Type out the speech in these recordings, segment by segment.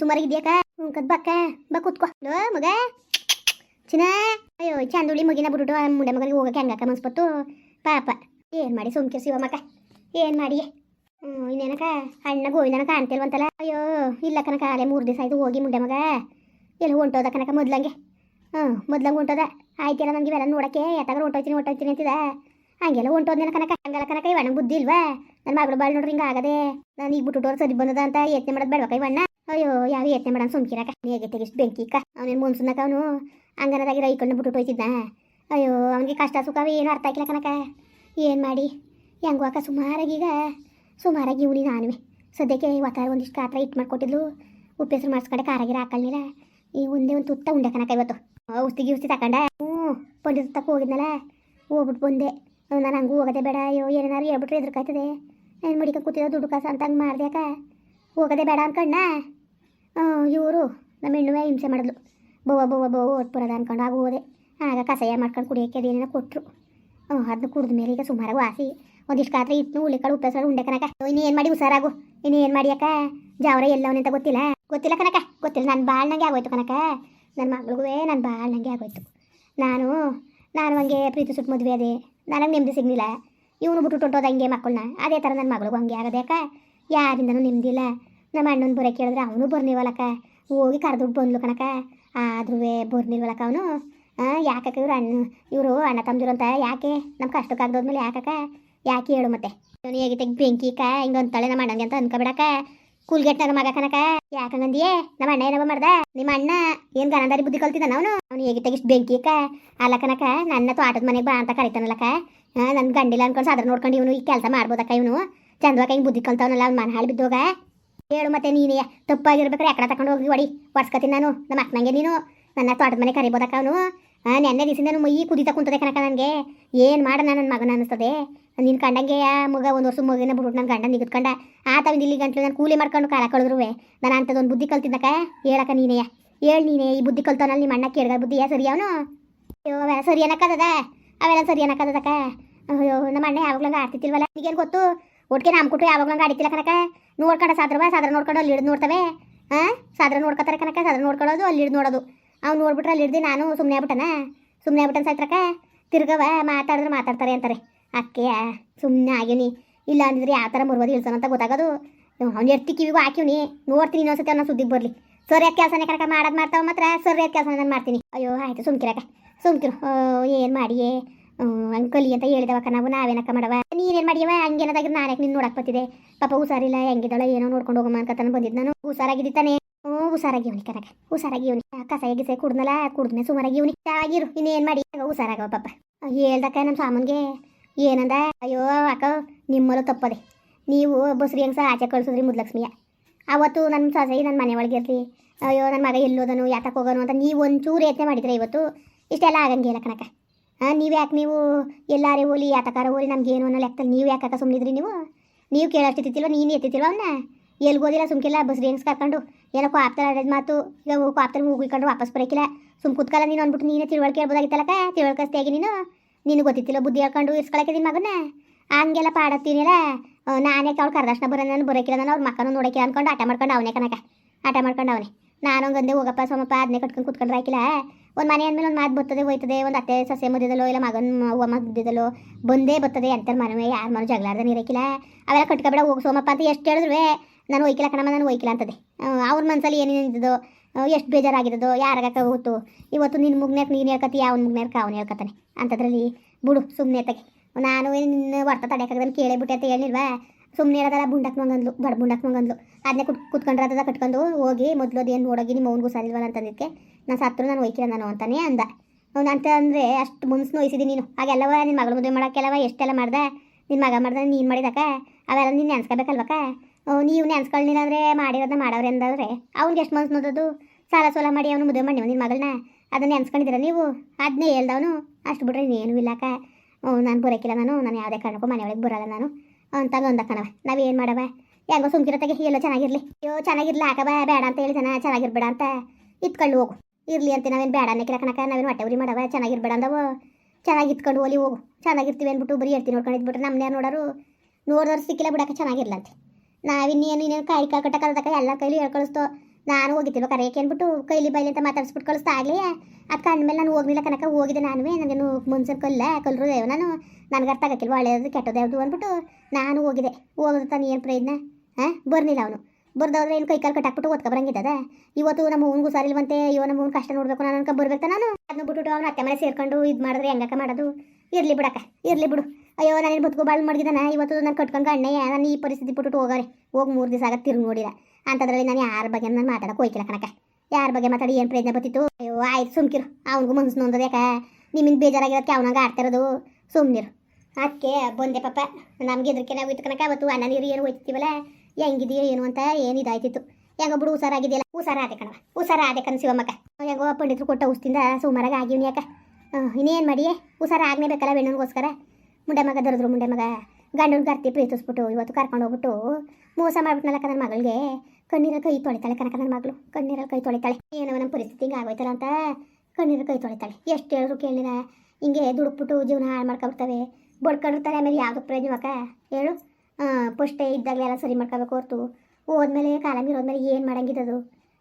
ಸುಮಾರಾಗಿದ್ಯಾಕ ಕದ್ ಬಕ್ಕ ಬಾ ಕೂತ್ಕೋ. ಲೋ, ಮಗ. ಚಿನ್ನ. ಅಯ್ಯೋ ಚಂದುಳಿ ಮಗಿನ ಬಿಟ್ಬಿಟ್ಟು ಮುಂಡೆ ಮಗನಿಗೆ ಹೋಗಕ್ಕೆ ಹಂಗಾಕ ಮನ್ಸ್ಬತ್ತು ಪಾಪ. ಏನು ಮಾಡಿ ಸುಮ್ಕೆ ಶಿವ ಮಕ್ಕ ಏನು ಮಾಡಿ ಹ್ಞೂ ಇನ್ನೇನಕ ಅಣ್ಣ ಗೋವಿಂದನ ಕಾಣ್ತಿಲ್ವಂತಲ್ಲ? ಅಯ್ಯೋ ಇಲ್ಲ ಕನಕ ಅಲೆ ಮೂರು ದಿವಸ ಆಯ್ತು ಹೋಗಿ ಮುಂಡೆ ಮಗ. ಎಲ್ಲ ಹೊಂಟೋದ ಕನಕ ಮೊದ್ಲಂಗೆ? ಹ್ಞೂ, ಮೊದ್ಲಂಗೆ ಹೊಂಟೋದ. ಆಯ್ತಿಲ್ಲ ನನಗೆ ಇವೆಲ್ಲ ನೋಡಕ್ಕೆ ಎತ್ತಾಗ ಹೊಂಟೋಯ್ತೀನಿ ಹೊಂಟೋಯ್ತೀನಿ ಅಂತಿದ ಹಂಗೆಲ್ಲ ಹೊಂಟೋದ್ನೇನ ಕನಕ ಹಂಗಲ್ಲ ಕನಕ ಇವಣ್ಣ ಬುದ್ಧಿ ಇಲ್ವಾ? ನನ್ನ ಮಗಳು ಬಾಳ್ ನೋಡ್ರಿ ಹಿಂಗೆ ಆಗದೆ. ನಾನು ಈಗ ಬಿಟ್ಟು ಸರಿ ಬಂದದ ಅಂತ ಯತ್ನೆ ಮಾಡೋದು ಕೈ ಇವಣ್ಣ ಅಯ್ಯೋ, ಯಾವ ಯತ್ನೆ ಮಾಡೋಣ ಸುಮ್ಕಿರಕ? ಹೇಗೆ ತೆಗಿಸ್ ಬೆಂಕಿ ಕ ಅವನೇನು ಮುನ್ಸುನಕ ಅವನು ಅಂಗನದಾಗಿ ರೈಕೊಂಡು ಬಿಟ್ಟು ಹೋಯ್ತಿದ್ದ ಅಯ್ಯೋ, ಅವನಿಗೆ ಕಷ್ಟ ಸುಖ ಏನು ಅರ್ಥ ಆಗಿಲ್ಲ ಕನಕ ಏನು ಮಾಡಿ? ಹೆಂಗು ಅಕ್ಕ ಸುಮಾರಾಗೀಗ ಸುಮಾರಾಗಿ ಇವನಿ ನಾನುವೆ. ಸದ್ಯಕ್ಕೆ ಒತ್ತಾರ ಒಂದಿಷ್ಟು ಕಾತ್ರ ಇಟ್ಟು ಮಾಡ್ಕೊಟ್ಟಿದ್ಲು. ಉಪ್ಪು ಹೆಸರು ಮಾಡಿಸ್ಕೊಂಡೆ ಕಾರಾಗಿರ ಹಾಕಲ್ನಿಲ್ಲ. ಈ ಒಂದೇ ಒಂದು ತುತ್ತ ಉಂಡೆ ಕನಕ ಇವತ್ತು. ಔಷಧಿ ಗಿೌಷಧಿ ತಕೊಂಡ? ಹ್ಞೂ ಪಂಡಿತ ತಕ್ಕ ಹೋಗಿದ್ನಲ್ಲ. ಹೋಗ್ಬಿಟ್ಟು ಬಂದೆ. ನಾನು ಹಂಗೂ ಹೋಗೋದೇ ಬೇಡ. ಅಯ್ಯೋ ಏನಾರು ಹೇಳ್ಬಿಟ್ರೆ ಎದುರುಕಾಯ್ತದೆ ಏನು ಮಡಿಕ ಕೂತಿದ್ದ ದುಡ್ಡು ಕಾಸು ಅಂತ ಹಂಗೆ ಮಾಡಿದೆ ಅಕ್ಕ. ಹೋಗೋದೇ ಬೇಡ ಅನ್ಕಣ್ಣ. ಇವರು ನಮ್ಮ ಹೆಣ್ಣುವೆ ಹಿಂಸೆ ಮಾಡಿದ್ಲು. ಬೋವ ಬೋವ ಬೋವ ಓದ್ಪುರದ ಅಂದ್ಕೊಂಡು ಆಗ ಹೋದೆ. ಆಗ ಕಷಾಯ ಮಾಡ್ಕೊಂಡು ಕುಡಿಯೋಕ್ಕೆ ಅದೇನೇನೋ ಕೊಟ್ಟರು ಅದನ್ನ ಕುಡಿದ ಮೇಲೆ ಈಗ ಸುಮಾರು ವಾಸಿ. ಒಂದಿಷ್ಟು ಕಾತ್ರೆ ಇಟ್ಟು ಉಳ್ಳಿಕಾಳು ಉಪ್ಪೆಸರು ಉಂಡೆ ಕನಕ ಇನ್ನೇನು ಏನು ಮಾಡಿ ಹುಷಾರಾಗು. ಇನ್ನೇನು ಮಾಡಿ ಅಕ್ಕ? ಜಾವರ ಎಲ್ಲವನೇ ಅಂತ ಗೊತ್ತಿಲ್ಲ? ಗೊತ್ತಿಲ್ಲ ಕನಕ ಗೊತ್ತಿಲ್ಲ. ನನ್ನ ಭಾಳ ನಂಗೆ ಆಗೋಯ್ತು ಕನಕ ನನ್ನ ಮಗಳಿಗೂ ನಾನು ಭಾಳ ನಂಗೆ ಆಗೋಯ್ತು. ನಾನು ನಾನು ಹಂಗೆ ಪ್ರೀತಿ ಸುಟ್ಟು ಮದುವೆ ಅದೇ ನನಗೆ ನೆಮ್ಮದಿ ಸಿಗಲಿಲ್ಲ. ಇವನು ಬಿಟ್ಟು ಹೊಂಟೋದ ಹಂಗೆ ಮಕ್ಕಳನ್ನ ಅದೇ ಥರ ನನ್ನ ಮಗಳಿಗೂ ಹಂಗೆ ಆಗದೆ ಅಕ್ಕ. ಯಾರಿಂದನೂ ನೆಮ್ಮದಿ ಇಲ್ಲ ನಮ್ಮ ಅಣ್ಣನ ಬರೋಕೆ ಕೇಳಿದ್ರೆ ಅವನು ಬರ್ನಿವಲ್ಲಕ್ಕ ಹೋಗಿ ಕರೆದುಬಿಟ್ಟು ಬಂದ್ಲು ಕಣಕ ಆದ್ರೂ ಬರ್ನಿಲ್ವಲ್ಲಕ್ಕ ಅವನು. ಯಾಕಕ್ಕ ಇವರು ಅಣ್ಣ ಇವರು ಅಣ್ಣ ತಮ್ಮದಿರು ಅಂತ ಯಾಕೆ? ನಮ್ಮ ಕಷ್ಟಕ್ಕಾಗ್ದೋದ್ಮೇಲೆ ಯಾಕಕ್ಕ? ಯಾಕೆ ಹೇಳು ಮತ್ತೆ? ಹೇಗೆ ತೆಗ್ ಬೆಂಕಿ ಹಿಂಗೆ ಅಂತಾಳೆ ನಮ್ಮ ಅಣ್ಣಂಗೆ ಅಂತ ಅನ್ಕೊಬಿಡಕ್ಕ. ಕೂಲ್ಗೆಟ್ ಮಗ ಕನಕ ಯಾಕಂಗಂದಿಯೇ ನಮ್ಮ ಅಣ್ಣ ಏನಪ್ಪ ಮಾಡ್ದ? ನಿಮ್ಮ ಅಣ್ಣ ಏನ್ ಗನದಾರಿ ಬುದ್ಧಿ ಕಲ್ತಿದ್ದಾನ ಅವನು? ಅವ್ನು ಹೇಗೆ ತೆಗಿಸ್ ಬೆಂಕಿ ಕ? ಅಲ್ಲ ಕನಕ ನನ್ನ ತೋಟದ ಮನೆಗೆ ಬಾ ಅಂತ ಕರಿತಾನಲ್ಲಕ್ಕ. ನನ್ನ ಗಂಡಿಲ್ಲ ಅನ್ಕೊಂಡು ಸಾದ್ರ ನೋಡ್ಕೊಂಡು ಇವನು ಈ ಕೆಲಸ ಮಾಡ್ಬೋದಕ್ಕ ಇವನು. ಚಂದವಾಗ ಹಿಂಗೆ ಬುದ್ಧಿ ಕಲ್ತವನಲ್ಲ, ಅವ್ನು ಮನ ಹಾಳು ಬಿದ್ದೋಗ. ಹೇಳು ಮತ್ತೆ ನೀನೇ. ತಪ್ಪಾಗಿರ್ಬೇಕಾರೆ ಯಾಕಡೆ ತಕೊಂಡು ಹೋಗಿ ಹೊಡಿ. ಹೊಡ್ಸ್ಕತೀನಿ ನಾನು. ನಮ್ಮ ಅಕ್ಕನಂಗೆ ನೀನು. ನನ್ನ ತೋಟದ ಮನೆ ಕರಿಬೋದಕ್ಕ ಅವನು. ನೆನ್ನೆ ದಿವಸದಿಂದ ಮೈ ಕುದಿತ ಕುಂತದೆ ಕನಕ ನನಗೆ. ಏನು ಮಾಡ ನನ್ನ ಮಗನ ಅನ್ನಿಸ್ತದೆ. ನಿನ್ನ ಕಂಡಂಗೆ ಮಗ, ಒಂದು ವರ್ಷ ಮಗಿನ ಬಿಟ್ಬಿಟ್ಟು ನನ್ನ ಗಂಡ ನಿಗದ್ಕೊಂಡ. ಆತವಿಂದ ಇಲ್ಲಿ ಗಂಟ್ಲು ನಾನು ಕೂಲಿ ಮಾಡ್ಕೊಂಡು ಕಾಲ ಕಳೆದ್ರುವೆ. ನಾನು ಅಂಥದ್ದೊಂದು ಬುದ್ಧಿ ಕಲ್ತಿದ್ದಕ್ಕ ಹೇಳಕ್ಕ ನೀನೇ. ಹೇಳು ನೀನೇ, ಈ ಬುದ್ಧಿ ಕಲ್ತವನಲ್ಲಿ ನಿಮ್ಮ ಅಣ್ಣ ಕೇಳ್ದ ಬುದ್ಧಿಯ ಸರಿ ಅವನು? ಅಯ್ಯೋ, ಅವೆಲ್ಲ ಸರಿ ಅನ್ನಕ್ಕದ ಅವೆಲ್ಲ ಸರಿ ಅನ್ನಕ್ಕದಕ್ಕ ಅಯ್ಯೋ, ನಮ್ಮ ಅಣ್ಣ ಯಾವಾಗ್ಲಂಗ ಆಡ್ತಿತ್ತಿಲ್ವಲ್ಲ ಈಗೇನು ಗೊತ್ತು? ಒಟ್ಟಿಗೆ ನಮ್ಮ ಕೊಟ್ಟು ನಂಗೆ ಆಡಿತಿಲ್ಲ ಕನಕ ನೋಡ್ಕೊಂಡ ಸಾದ್ರವ ಸಾದ್ರ ನೋಡ್ಕೊಂಡು ಅಲ್ಲಿ ಹಿಡಿದು ನೋಡ್ತವೆ. ಹಾಂ ಸಾದ್ರ ನೋಡ್ಕೊತಾರೆ ಕನಕ ಸಾದ್ರ ನೋಡ್ಕೊಳ್ಳೋದು, ಅಲ್ಲಿ ಹಿಡಿದು ನೋಡೋದು. ಅವ್ನು ನೋಡ್ಬಿಟ್ರೆ ಅಲ್ಲಿ ಹಿಡ್ದು ನಾನು ಸುಮ್ಮನೆ ಆಗ್ಬಿಟ್ಟನ? ಸುಮ್ಮನೆ ಆಗ್ಬಿಟ್ಟನ ಸಾಯ್ತ್ರಕ ತಿರ್ಗವ ಮಾತಾಡಿದ್ರೆ ಮಾತಾಡ್ತಾರೆ ಅಂತಾರೆ. ಅಕ್ಕೆಯ ಸುಮ್ಮನೆ ಆಗಿವ್ನಿ. ಇಲ್ಲ ಅಂದಿದ್ರೆ ಯಾವ ಥರ ಮುರ್ಬೋದು ಇಳ್ಸೋಣ ಅಂತ ಗೊತ್ತಾಗೋದು. ಅವ್ನು ಎತ್ತಿ ಕಿವಿಗೂ ಹಾಕಿವ್ನಿ. ನೋಡ್ತೀನಿ ಇನ್ನೊಂದ್ಸತಿ ಅನ್ನೋ ಸುದ್ದಿಗೆ ಬರಲಿ. ಸರಿಯಾದ ಕೆಲಸನೇ ಕನಕ ಮಾಡೋದು ಮಾಡ್ತಾವ ಮಾತ್ರ. ಸರಿಯಾದ ಕೆಲಸ ನಾನು ಮಾಡ್ತೀನಿ. ಅಯ್ಯೋ, ಆಯಿತು ಸುಮ್ಕಿರಕ ಸುಮ್ಕಿರು. ಏನು ಮಾಡಿಯೇ? ಅಂಕಲಿ ಅಂತ ಹೇಳಿದವಕ್ಕ ನಾವು, ನಾವೇನಕ್ಕ ಮಾಡವ? ನೀನೇನು ಮಾಡಿಯವ? ಹಂಗೇನದಾಗಿದ್ದು ನಾನೇ ನಿನ್ನ ನೋಡಕ್ಕೆ ಬತ್ತಿದೆ ಪಾಪ ಹುಷಾರಿಲ್ಲ, ಹೆಂಗಿದ್ದಾಳೆ, ಏನೋ ನೋಡ್ಕೊಂಡು ಹೋಗಮ್ಮ ಅನ್ಕತಾನೆ ಬಂದಿದ್ದು ನಾನು. ಹುಷಾರಾಗಿದ್ದಾನೆ ಹ್ಞೂ ಹುಷಾರಾಗಿವ್ನಿ ಕನಕ ಹುಷಾರಾಗಿವ್ನಿ ಕಸ ಗಿಸೆ ಕುಡ್ದಲ್ಲ ಕುಡ್ದ್ಮೆ ಸುಮಾರಾಗಿವ್ನಿ ಚೆನ್ನಾಗಿರು ಏನ್ ಮಾಡಿ? ಹುಷಾರಾಗವ ಪಾಪ. ಹೇಳ್ದಕ್ಕ ನಮ್ಮ ಸಾಮನ್ಗೆ, ಏನಂದ? ಅಯ್ಯೋ, ಅಕ್ಕ, ನಿಮ್ಮಲ್ಲೂ ತಪ್ಪದೆ. ನೀವು ಬಸ್ರಿ ಹೆಂಗ್ಸ ಆಚೆ ಕಳ್ಸಿದ್ರಿ ಮುದ್ಲಕ್ಷ್ಮಿಯ. ಅವತ್ತು ನನ್ನ ಸೊಸೆ ನನ್ನ ಮನೆ ಒಳಗೆ ಇರ್ಲಿ ಅಯ್ಯೋ ನನ್ನ ಮಗ ಎಲ್ಲೋದನು ಯಾತಕ್ಕೆ ಹೋಗೋನು ಅಂತ ನೀವು ಒಂಚೂರು ಯತ್ನೆ ಮಾಡಿದ್ರೆ ಇವತ್ತು. ಇಷ್ಟೆಲ್ಲ ಆಗಂಗಿಲ್ಲ ಕನಕ ಹಾಂ ನೀವು ಯಾಕೆ ನೀವು ಎಲ್ಲಾರೇ ಹೋಲಿ, ಯಾತಕಾರ ಹೋಲಿ ಏನು ಅನ್ನೋ ಲೆಕ್ಕದಲ್ಲಿ ನೀವು ಯಾಕೆ ಸುಮ್ಮನಿದ್ರಿ ನೀವು? ನೀವು ಕೇಳೋಷ್ಟಿತ್ತಿಲ್ವ ನೀನು ಎತ್ತಿತ್ತಿಲ್ವ ಅವನ್ನ ಎಲ್ಗೋದಿಲ್ಲ ಸುಮ್ಕಿಲ್ಲ, ಬಸ್ ರೇಂಗ್ಸ್ ಕರ್ಕೊಂಡು. ಏನೋ ಆಪ್ತರ ಆಡೋದು ಮಾತು, ಈಗ ಕಾಪ್ತಾರೆ ಹೋಗಿಕೊಂಡು ವಾಪಸ್ ಬರೋಕಿಲ್ಲ. ಸುಮ್ ಕುತ್ಕಲ್ಲ ನೀನು ಅಂದ್ಬಿಟ್ಟು ನೀನೇ ತಿಳುವಳಿಕೆ ಹೇಳ್ಬೋದಾಗಿತ್ತಲ್ಲಕ್ಕ ತಿಳುವಳಿಕೆ ನೀನು? ನಿನಗೆ ಗೊತ್ತಿತ್ತಿಲ್ಲ, ಬುದ್ಧಿ ಹೇಳ್ಕೊಂಡು ಇಸ್ಕೊಳಕ್ಕೆ ನಿನ್ನ ಮಗನ? ಹಂಗೆಲ್ಲ ಪಾಡತ್ತೀನಿಲ್ಲ? ನಾನೇ ಅವ್ಳು ಕರ್ದಕ್ಷಣ ಬರೋ ನಾನು ಬರೋಕಿಲ್ಲ, ನಾನು ಅವ್ರ ಮಕ್ಕನ ನೋಡೋಕೆ ಅನ್ಕೊಂಡು ಆಟ ಮಾಡ್ಕೊಂಡು ಅವನೇ ಕನಕ ಆಟ ಮಾಡ್ಕೊಂಡು ಅವನೇ. ನಾನು ಹಂಗಂದೆ ಹೋಗಪ್ಪ ಸೋಮಪ್ಪ ಅದನ್ನೇ ಕಟ್ಕೊಂಡು ಕುತ್ಕೊಂಡ್ರೆ ಹಾಕಿಲ್ಲ ಒಂದು ಮನೆ ಅಂದಮೇಲೆ ಒಂದು ಮಾತು ಬರ್ತದೆ, ಹೋಯ್ತದೆ. ಒಂದು ಅತ್ತೆ, ಸೊಸೆ ಮದ್ಯದಲ್ಲೋ ಇಲ್ಲ ಮಗನ ಅವ್ವ ಮದ್ಯದಲ್ಲೋ ಬಂದೇ ಬರ್ತದೆ ಅಂತಾರೆ ಮನವೇ. ಯಾರು ಮನೆ ಜಗಳಾರ್ದ ನೀರಕ್ಕಿಲ್ಲ ಅವೆಲ್ಲ ಕಟ್ಕೊಬೇಡ ಹೋಗಿ ಸೋಮಪ್ಪ ಅಂತ ಎಷ್ಟು ಹೇಳಿದ್ರು ನಾನು ಒಯ್ಕಿಲ್ಲ ಕಣಮ್ಮ, ನಾನು ಒಯ್ಕಿಲ್ಲ ಅಂತದೆ. ಅವ್ರ ಮನಸ್ಸಲ್ಲಿ ಏನೇನಿದ್ದದೋ ಎಷ್ಟು ಬೇಜಾರಾಗಿದ್ದದೋ ಯಾರಾಗಕ್ಕ ಗೊತ್ತು. ಇವತ್ತು ನಿನ್ನ ಮುಗ್ನಕ್ಕೆ ನೀನು ಹೇಳ್ಕತಿ ಅವ್ನ ಮುಗ್ನಕ್ಕೆ ಅವ್ನು ಹೇಳ್ಕತಾನೆ ಅಂತದ್ರಲ್ಲಿ ಬಿಡು ಸುಮ್ಮನೆ ತಗೆ ನಾನು ನಿನ್ನ ವರ್ತ ತಡೆಯಕ್ಕೆ ಕೇಳೇ ಬಿಟ್ಟೆ ಅಂತ ಹೇಳಿಲ್ವಾ? ಸುಮ್ಮನೆ ಇರೋದಲ್ಲ ಬುಂಡಕ್ ಮಂಗಂದ್ಲು, ಬಡ ಬುಂಡಕ್ ಮಂಗಂದ್ಲು. ಅದನ್ನೇ ಕುಟ್ ಕುತ್ಕೊಂಡ್ರೆ ಅದ ಕಟ್ಕೊಂಡು ಹೋಗಿ ಮೊದಲು ಅದೇನು ನೋಡೋಗಿ ನಿಮ್ಮ ಅವ್ನಿಗೂ ಸರಿಲ್ವಲ್ಲ ಅಂತಂದಿದ್ದಕ್ಕೆ ನಾನು ಸತ್ರು, ನಾನು ಒಯ್ಕಿರ ನಾನು ಅಂತಾನೆ ಅಂದ. ಅವ್ನು ಅಂತ ಅಂದರೆ, ಅಷ್ಟು ಮುನ್ಸು ನೋಯಿಸಿದಿ ನೀನು. ಹಾಗೆಲ್ಲವ ನಿನ್ನ ಮಗಳು ಮದುವೆ ಮಾಡೋಕ್ಕೆಲ್ಲವ ಎಷ್ಟೆಲ್ಲ ಮಾಡ್ದೆ? ನಿನ್ನ ಮಗ ಮಾಡ್ದೆ, ನೀನು ಮಾಡಿದಕ್ಕ? ಅವೆಲ್ಲ ನೀನು ನೆನ್ಸ್ಕೋಬೇಕಲ್ವಕ್ಕ? ನೀವು ನೆನ್ಸ್ಕೊಳ್ಳಿಲ್ಲ ಅಂದರೆ ಮಾಡಿರೋದನ್ನ ಮಾಡವ್ರೆ ಅಂದಾದ್ರೆ ಅವ್ನಿಗೆ ಎಷ್ಟು ಮನ್ಸು ನೋದದು? ಸಾಲ ಸೋಲ ಮಾಡಿ ಅವನು ಮದುವೆ ಮಾಡಿ ನಿನ್ನ ಮಗಳನ್ನ ಅದನ್ನ ನೆನ್ಸ್ಕೊಂಡಿದ್ದೀರ ನೀವು? ಅದನ್ನೇ ಹೇಳ್ದವನು. ಅಷ್ಟು ಬಿಟ್ರೆ ನೀನು ಇಲ್ಲಕ್ಕ. ನಾನು ಬರೋಕ್ಕಿಲ್ಲ ನಾನು. ನಾನು ಯಾವುದೇ ಕಾರಣಕ್ಕೂ ಮನೆಯೊಳಗೆ ಬರೋಲ್ಲ ನಾನು. ಅಂತಂದು ನಾವು ನಾವೇನು ಮಾಡವ ಹೆಂಗೋ ಸುಮ್ಕಿರತ್ತಾಗೆ, ಎಲ್ಲ ಚೆನ್ನಾಗಿರಲಿ. ಅಯ್ಯೋ, ಚೆನ್ನಾಗಿರ್ಲಿ ಹಾಕವ ಬೇಡ ಅಂತ ಹೇಳಿ ಜನ ಚೆನ್ನಾಗಿರ್ಬೇಡ ಅಂತ ಇತ್ಕೊಂಡು ಹೋಗು. ಇರ್ಲಿ ಅಂತ, ನಾವೇನು ಬೇಡ ಅನ್ನಕ್ಕಿಲ್ಲ ಕಣಕ ನಾವೇನು ಹೊಟ್ಟೆ ಉರಿ ಮಾಡವ ಚೆನ್ನಾಗಿರ್ಬೇಡ ಅಂದವು. ಚೆನ್ನಾಗಿ ಇತ್ಕೊಂಡು ಹೋಲಿ ಹೋಗು. ಚೆನ್ನಾಗಿರ್ತೀವಿ ಅಂದ್ಬಿಟ್ಟು ಬರೀ ಹೇಳ್ತೀನಿ ನೋಡ್ಕೊಂಡು ಇದ್ಬಿಟ್ರೆ ನಮ್ಮನೆ ನೋಡೋರು ನೋಡಿದವ್ರು ಸಿಕ್ಕಿಲ್ಲ ಬಿಡಕ್ಕೆ ಚೆನ್ನಾಗಿರ್ಲಂತೆ. ನಾವಿನ್ನೇನು ಇನ್ನೇನು ಕಾಯಿ ಕಾಕಟ್ಟಕ್ಕಲ್ದಕ್ಕ ಎಲ್ಲ ಕೈಲಿ ಹೇಳ್ಕಳಿಸ್ತೋ. ನಾನು ಹೋಗಿದ್ದಿಲ್ವ ಕರೆಯಕ್ಕೆ ಅಂದ್ಬಿಟ್ಟು ಕೈಲಿ ಬೈಲಿ ಅಂತ ಮಾತಾಡ್ಸಿಬಿಟ್ಟು ಕಳಿಸ್ತಾ ಆಗಲಿ. ಅದು ಕಂಡ್ಮೇಲೆ ನಾನು ಹೋಗ್ಲಿಲ್ಲ ಕನಕ ಹೋಗಿದ್ದೆ ನಾನು ನನಗೇನು ಮುನ್ಸರ್ ಕಲ್ಲ ಕಲ್ರು ನಾನು, ನನಗೆ ಅರ್ಥ ಆಗಕ್ಕಿಲ್ವ ಒಳ್ಳೆಯದು ಕೆಟ್ಟದ್ದು ಯಾವುದು ಅಂದ್ಬಿಟ್ಟು ನಾನು ಹೋಗಿದೆ ಹೋಗೋದು ತಾನು ಏನು ಪ್ರಯತ್ನ? ಹಾಂ ಬರ್ನಿಲ್ಲ ಅವನು. ಬರ್ದವ್ರೆ ಏನು ಕೈ ಕಾಲು ಕಟ್ಟಾಕ್ಬಿಟ್ಟು ಓದ್ಕೊ ಬರಂಗಿದ್ದದ? ಇವತ್ತು ನಮ್ಮ ಹೂನ್ಗೂ ಸಾರಿಲ್ವಂತೆ ಇವ ನಮ್ಮ ಕಷ್ಟ ನೋಡಬೇಕು ನಾನು ಅನ್ಕೊ ಬರ್ಬೇಕು ನಾನು. ಅದನ್ನ ಬಿಟ್ಟು ಅವ್ನ ಅತ್ತೆ ಮನೆ ಸೇರ್ಕೊಂಡು ಇದು ಮಾಡಿದ್ರೆ ಹೆಂಗಕ್ಕ ಮಾಡೋದು? ಇರಲಿ ಬಿಡಕ್ಕ ಇರಲಿ ಬಿಡು. ಅಯ್ಯೋ ನಾನು ಬದುಕು ಬಾಳು ಮಡಗಿದಾನ? ಇವತ್ತು ನಾನು ಕಟ್ಕೊಂಡು ಅಣ್ಣಯ್ಯ ನಾನು ಈ ಪರಿಸ್ಥಿತಿ ಬಿಟ್ಟು ಹೋಗೋರೆ ಹೋಗಿ ಮೂರು ದಿವಸ ಆಗತ್ತೆ ತಿರುಗಿ ನೋಡಿಲ್ಲ ಅಂಥದ್ರಲ್ಲಿ ನಾನು ಯಾರ ಬಗ್ಗೆ ನಾನು ಮಾತಾಡಕ್ಕೆ ಹೋಯ್ತಿಲ್ಲ ಕಣಕ ಯಾರ ಬಗ್ಗೆ ಮಾತಾಡಿ ಏನು ಪ್ರಯತ್ನ ಬರ್ತಿತ್ತು ಅಯ್ಯೋ, ಆಯ್ತು, ಸುಮ್ಕಿರು. ಅವ್ನಿಗೂ ಮನ್ಸು ನೊಂದದ ಯಾಕೆ? ನಿಮ್ಮಿಂದ ಬೇಜಾರಾಗಿರೋದಕ್ಕೆ ಅವನಂಗೆ ಆಡ್ತಿರೋದು ಸುಮ್ಮನಿರು ಅದಕ್ಕೆ ಬಂದೆ ಪಾಪ. ನಮ್ಗೆ ಎದ್ರಿಕೆ ನಾವು ಇತ್ತು ಕಣಕ ಅವತ್ತು ಅನ್ನ ನೀರು ಏನು ಹೋಯ್ತಿವಲ್ಲ ಹೆಂಗಿದೆಯೋ ಏನು ಅಂತ ಏನು ಇದಾಯ್ತಿತ್ತು. ಹೆಂಗ ಬಿಡು, ಹುಷಾರಾಗಿದೆಯಲ್ಲ. ಹುಷಾರಾದೆ ಕಣವ ಹುಷಾರಾದೆ ಕಣ ಶಿವಮ್ಮಕ್ಕ. ಹೆಂಗೋ ಪಂಡಿತರು ಕೊಟ್ಟ ಹುಸ್ತಿಂದ ಸುಮಾರಾಗಿ ಆಗಿವ್ನಿ ಯಾಕ? ಇನ್ನೇನು ಮಾಡಿಯೇ? ಹುಷಾರ ಬೇಕಲ್ಲ ಬೆಣ್ಣನಿಗೋಸ್ಕರ ಮುಂಡೆ ಮಗ ದರದ್ರು, ಮುಂಡೆ ಮಗ. ಗಂಡನ ಕರ್ತಿ ಪ್ರೀತಿಸ್ಬಿಟ್ಟು ಇವತ್ತು ಕರ್ಕೊಂಡು ಹೋಗ್ಬಿಟ್ಟು ಮೋಸ ಮಾಡ್ಬಿಟ್ನಲ್ಲ ನನ್ನ ಮಗಳಿಗೆ? ಕಣ್ಣೀರ ಕೈ ತೊಳಿತಾಳೆ ಕನಕ ನನ್ನ ಮಗಳು. ಕಣ್ಣೀರಲ್ಲಿ ಕೈ ತೊಳಿತಾಳೆ. ಏನೋ ನಮ್ಮ ಪರಿಸ್ಥಿತಿ ಹಿಂಗೆ ಆಗೋಯ್ತಲ್ಲ ಅಂತ ಕಣ್ಣೀರ ಕೈ ತೊಳಿತಾಳೆ. ಎಷ್ಟು ಹೇಳಿದ್ರು ಕೇಳಿಲ್ಲ. ಹಿಂಗೆ ದುಡುಕ್ಬಿಟ್ಟು ಜೀವನ ಹಾಳು ಮಾಡ್ಕೊಬಿಡ್ತವೆ. ಬಡ್ಕೊಂಡಿರ್ತಾರೆ ಆಮೇಲೆ ಯಾವ್ದು ಪ್ರಯೋಜನವಕ್ಕ ಹೇಳು. ಫಸ್ಟೇ ಇದ್ದಾಗಲೇ ಎಲ್ಲ ಸರಿ ಮಾಡ್ಕೋಬೇಕು ಹೊರ್ತು. ಹೋದ್ಮೇಲೆ ಕಾಲ ಮೀರೋದ್ಮೇಲೆ ಏನು ಮಾಡಂಗಿದ್ದದು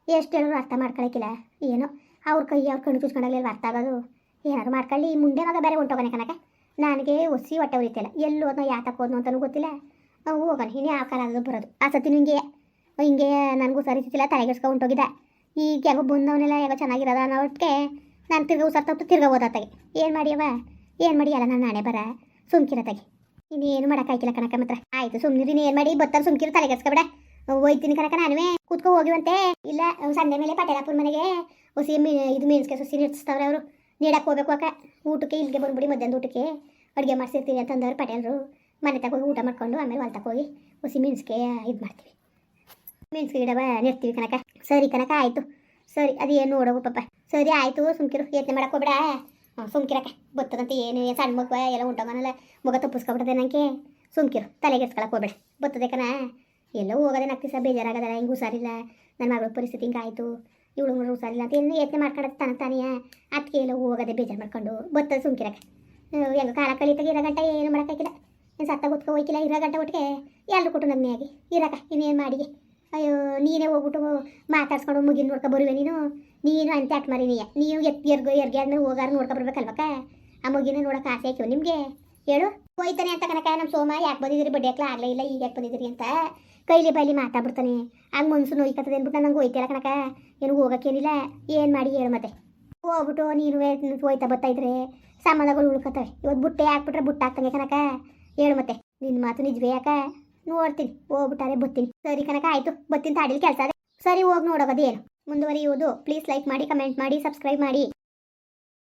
ಎಷ್ಟು ಹೇಳಿದ್ರು ಅರ್ಥ ಮಾಡ್ಕೊಳಕ್ಕಿಲ್ಲ ಏನೋ ಅವ್ರ ಕೈ ಅವ್ರ ಕಣ್ಣು ಚುಚ್ಕೊಂಡಾಗಲೇ ಅರ್ಥ ಆಗೋದು. ಏನಾದ್ರು ಮಾಡ್ಕೊಳ್ಳಿ. ಮುಂದೆ ಮಗ ಬೇರೆ ಹೊಂಟೋಗನೆ ಕನಕ ನನಗೆ ಒಸಿ ಹೊಟ್ಟೆ ಉರಿತಿಲ್ಲ. ಎಲ್ಲಿ ಹೋದ್ನೋ ಯಾತಕ್ಕೆ ಹೋದ್ನೋ ಅಂತಲೂ ಗೊತ್ತಿಲ್ಲ. ಹೋಗೋಣ. ಇನ್ನೇ ಆ ಕಾಲ ಬರೋದು. ಆ ಸತಿ ಹಿಂಗೆ ಹಿಂಗೆ ನನಗೂ ಸರಿತಿಲ್ಲ ತಲೆಗೆಡ್ಸ್ಕೊಂಡು ಹೊಂಟೋಗಿದ್ದೆ. ಈಗ ಯಾಗೋ ಬಂದವನೆಲ್ಲ ಯಾಗೋ ಚೆನ್ನಾಗಿರೋದ ಒಟ್ಟಿಗೆ ನಾನು ತಿರ್ಗ ಉಸಾರ್ ತಪ್ಪು ತಿರ್ಗಾ ಓದತ್ತಾಗೆ ಏನು ಮಾಡಿಯವ ಏನು ಮಾಡಿ ಅಲ್ಲ ನಾನು ನಾಳೆ ಬರ? ಸುಮ್ಕಿರತ್ತಾಗೆ ಇನ್ನೇನು ಮಾಡೋಕ್ಕಾಯ್ಕಿಲ್ಲ ಕಣಕ ಮಾತ್ರ ಆಯ್ತು ಸುಮ್ಮನಿರಿ ಏನು ಮಾಡಿ ಬತ್ತಾರ ಸುಮ್ಕಿರು ತಲೆಗೆಡ್ಸ್ಕೊಬೇಡ ಹೋಯ್ತೀನಿ ಕನಕ ನಾನುವೇ. ಕೂತ್ಕೊ ಹೋಗಿವಂತೆ. ಇಲ್ಲ ಸಂಡೆ ಮೇಲೆ ಪಟೇಲಾಪುರ ಮನೆಗೆ ಹೊಸಿ ಇದು ಮೀನ್ಸ್ಗೆ ಸೊಸಿ ನಿರ್ತಿಸ್ತವ್ರೆ ಅವರು. ನೀಡಕ್ಕೆ ಹೋಗ್ಬೇಕು ಅಕ್ಕ. ಊಟಕ್ಕೆ ಇಲ್ಲಿಗೆ ಬಂದ್ಬಿಡಿ ಮಧ್ಯಾಹ್ನ ಊಟಕ್ಕೆ. ಅಡುಗೆ ಮಾಡಿಸಿರ್ತೀನಿ ಅಂತಂದವ್ರು ಪಟೇಲ್ರು. ಮನೆ ತಗೋಗಿ ಊಟ ಮಾಡ್ಕೊಂಡು ಆಮೇಲೆ ಹೊಲ್ತಕ್ಕೆ ಹೋಗಿ ಹುಸಿ ಮೆಣಸಿಗೆ ಇದು ಮಾಡ್ತೀವಿ. ಮೆಣಸಿಗೆ ಗಿಡವ ನೆಡ್ತೀವಿ ಕನಕ ಸರಿ ಕನಕ ಆಯಿತು. ಸರಿ, ಅದು ಏನು ನೋಡೋಗು ಪಾಪ. ಸರಿ, ಆಯಿತು, ಸುಮ್ಕಿರು. ಯತ್ನೆ ಮಾಡಕ್ಕೆ ಹೋಗ್ಬೇಡ. ಸುಮ್ಕಿರಕ ಬತ್ತದಂತೆ ಏನು ಸಣ್ಣ ಮಗುವ ಎಲ್ಲ ಉಂಟಾಗನಲ್ಲ. ಮಗ ತಪ್ಪಿಸ್ಕೊಬಿಡದೆ ನನಗೆ ಸುಮ್ಕಿರು. ತಲೆಗೆಡ್ಸ್ಕೊಳಕ್ಕೆ ಹೋಗ್ಬೇಡ. ಬತ್ತದೆ ಕಣ. ಎಲ್ಲೋ ಹೋಗೋದೇ ನಾಲ್ಕು ದಿವಸ ಬೇಜಾರಾಗದಲ್ಲ, ಹಿಂಗೆ ಹುಷಾರಿಲ್ಲ. ನನ್ನ ಮಗಳ ಪರಿಸ್ಥಿತಿ ಹಿಂಗಾಯಿತು ಇವಳು ಮಗಳು ಹುಷಾರಿಲ್ಲ. ಅಂತ ಏನು ಯತ್ನೆ ಮಾಡ್ಕೊಳಕ್ಕೆ ತಾನ ತಾನೆಯ? ಅದಕ್ಕೆ ಎಲ್ಲ ಹೋಗೋದೇ ಬೇಜಾರು ಮಾಡ್ಕೊಂಡು ಬತ್ತದ ಸುಮ್ಕಿರಕ್ಕ. ಹೆಂಗೆ ಕಾಲ ಕಳೀತಾಗ ಇರೋ ಗಂಟೆ, ಏನು ಮಾಡೋಕ್ಕಾಗಿಲ್ಲ ಸತ್ತ ಕೂತ್ಕೊ ಹೋಯ್ಕಿಲ್ಲ ಇರೋ ಗಂಟೆ ಒಟ್ಟಿಗೆ ಎಲ್ಲರೂ ಕೊಟ್ಟು ಇರಕ, ಇನ್ನೇನು ಮಾಡಿ ಅಯ್ಯೋ, ನೀನೇ ಹೋಗ್ಬಿಟ್ಟು ಮಾತಾಡ್ಸ್ಕೊಂಡು ಮುಗಿನ ನೋಡ್ಕೊ ಬರುವೆ ನೀನು? ನೀನು ಅಂತ ಅಟ್ ಮರಿ ನೀಯ ನೀವು ಎತ್ತಿ ಎರ್ಗೋ ಆದ್ಮೇಲೆ ಹೋಗಾರ ನೋಡ್ಕೊ ಬರ್ಬೇಕಲ್ವಕ್ಕ? ಆ ಮುಗಿನ ನೋಡೋಕೆ ಆಸೆ ಆಯ್ತು ನಿಮಗೆ? ಹೇಳು. ಹೋಯ್ತಾನೆ ಅಂತ ಕನಕ ನಮ್ಮ ಸೋಮ ಯಾಕೆ ಬಂದಿದ್ದೀರಿ? ಬಡ್ಡಿ ಆಗಲೇ ಇಲ್ಲ, ಈಗ ಯಾಕೆ ಬಂದಿದ್ದೀರಿ ಅಂತ ಕೈಲಿ ಬೈಲಿ ಮಾತಾಡ್ಬಿಡ್ತಾನೆ. ಹಂಗೆ ಮನ್ಸು ನೋಯ್ಕತ್ತದೆ ಅಂದ್ಬಿಟ್ಟು ನಂಗೆ ಹೋಯ್ತಿಲ್ಲ ಕನಕ. ಏನು ಹೋಗೋಕ್ಕೇನಿಲ್ಲ. ಏನು ಮಾಡಿ ಹೇಳು ಮತ್ತೆ. ಹೋಗ್ಬಿಟ್ಟು ನೀನು ಹೋಯ್ತಾ ಬರ್ತಾ ಇದ್ರೆ ಸಂಬಂಧಗಳು ಉಳ್ಕೊತವೆ. ಇವತ್ತು ಬುಟ್ಟೆ ಹಾಕ್ಬಿಟ್ರೆ ಬುಟ್ಟ ಹಾಕ್ತಂಗೆ ಕನಕ. ಹೇಳು ಮತ್ತೆ. ನಿನ್ನ ಮಾತು ನಿಜವೇ ಯಾಕ? ನೋಡ್ತೀನಿ ಹೋಗ್ಬಿಟ್ಟಾರೆ, ಬತ್ತೀನಿ. ಸರಿ ಕನಕ ಆಯ್ತು. ಬತ್ತೀನಿ ತಾಡಿಲಿ ಕೆಲಸ ಸರಿ, ಹೋಗಿ ನೋಡೋದು ಏನು ಮುಂದುವರಿಯುವುದು. ಪ್ಲೀಸ್ ಲೈಕ್ ಮಾಡಿ ಕಮೆಂಟ್ ಮಾಡಿ ಸಬ್ಸ್ಕ್ರೈಬ್ ಮಾಡಿ.